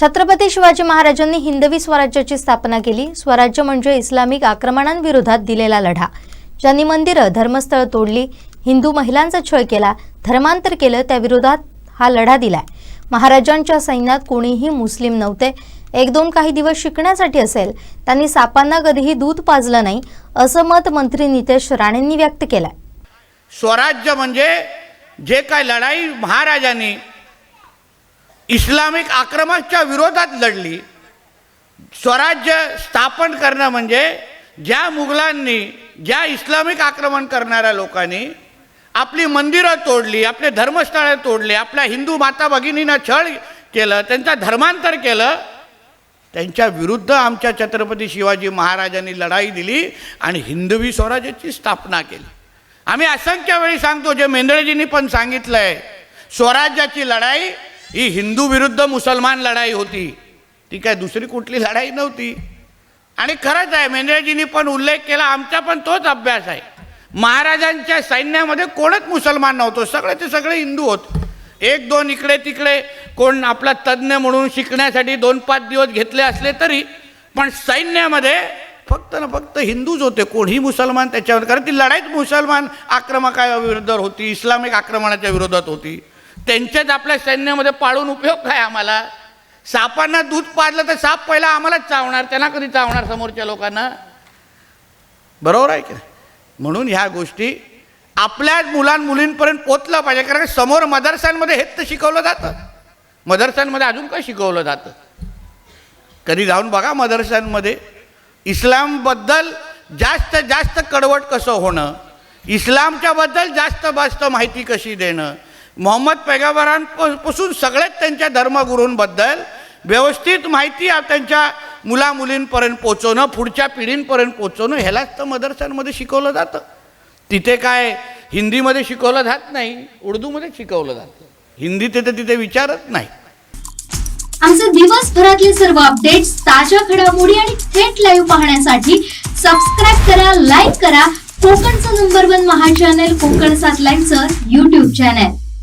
छत्रपती शिवाजी महाराजांनी हिंदवी स्वराज्याची स्थापना केली. स्वराज्य म्हणजे इस्लामिक आक्रमणांविरोधात दिलेला लढा. ज्यांनी मंदिरं धर्मस्थळ तोडली हिंदू महिलांचा छळ केला धर्मांतर केलं त्याविरोधात हा लढा दिलाय. महाराजांच्या सैन्यात कोणीही मुस्लिम नव्हते. एक दोन काही दिवस शिकण्यासाठी असेल. त्यांनी सापांना कधीही दूध पाजलं नाही असं मत मंत्री नितेश राणेंनी व्यक्त केलंय. स्वराज्य म्हणजे जे काय लढाई महाराजांनी इस्लामिक आक्रमणाच्या विरोधात लढली. स्वराज्य स्थापन करणं म्हणजे ज्या मुघलांनी ज्या इस्लामिक आक्रमण करणाऱ्या लोकांनी आपली मंदिरं तोडली आपले धर्मस्थळं तोडले आपल्या हिंदू माता भगिनींना छळ केलं त्यांचा धर्मांतर केलं त्यांच्या विरुद्ध आमच्या छत्रपती शिवाजी महाराजांनी लढाई दिली आणि हिंदवी स्वराज्याची स्थापना केली. आम्ही असंख्य वेळी सांगतो जे मेंदळेजींनी पण सांगितलं आहे स्वराज्याची लढाई ही हिंदू विरुद्ध मुसलमान लढाई होती. ती काय दुसरी कुठली लढाई नव्हती. आणि खरंच आहे मेंद्रेजींनी पण उल्लेख केला आमचा पण तोच अभ्यास आहे. महाराजांच्या सैन्यामध्ये कोणच मुसलमान नव्हतो सगळे ते सगळे हिंदू होते. एक दोन इकडे तिकडे कोण आपला तज्ज्ञ म्हणून शिकण्यासाठी दोन पाच दिवस घेतले असले तरी पण सैन्यामध्ये फक्त ना फक्त हिंदूच होते कोणीही मुसलमान त्याच्यावर कारण ती लढाईच मुसलमान आक्रमकाविरुद्ध होती इस्लामिक आक्रमणाच्या विरोधात होती. त्यांच्याच आपल्या सैन्यामध्ये पाळून उपयोग काय आम्हाला? सापांना दूध पाजलं तर साप पहिला आम्हालाच चावणार त्यांना कधी चावणार समोरच्या लोकांना? बरोबर आहे की म्हणून ह्या गोष्टी आपल्याच मुलां मुलींपर्यंत पोचलं पाहिजे कारण समोर मदरसांमध्ये हेच तर शिकवलं जातं. मदरसांमध्ये अजून काय शिकवलं जातं? कधी जाऊन बघा मदरसांमध्ये. इस्लामबद्दल जास्त जास्त कडवट कसं होणं? इस्लामच्याबद्दल जास्त जास्त माहिती कशी देणं? मोहम्मद पैगंबरांपासून सगळेच त्यांच्या धर्मगुरूंबद्दल व्यवस्थित माहिती आ- त्यांच्या मुलामुलींपर्यंत पोचवणं पुढच्या पिढींपर्यंत पोचवणं ह्यालाच तर मदरसांमध्ये शिकवलं जातं. तिथे काय हिंदीमध्ये शिकवलं जात नाही उर्दूमध्ये शिकवलं जातं. हिंदी तिथे तिथे विचारत नाही. आमचे दिवसभरातले सर्व अपडेट्स ताज्या घडामोडी आणि थेट लाईव्ह पाहण्यासाठी सबस्क्राईब करा लाईक करा. कोकणचं नंबर वन महा चॅनल कोकण सात लाईनचं युट्यूब चॅनल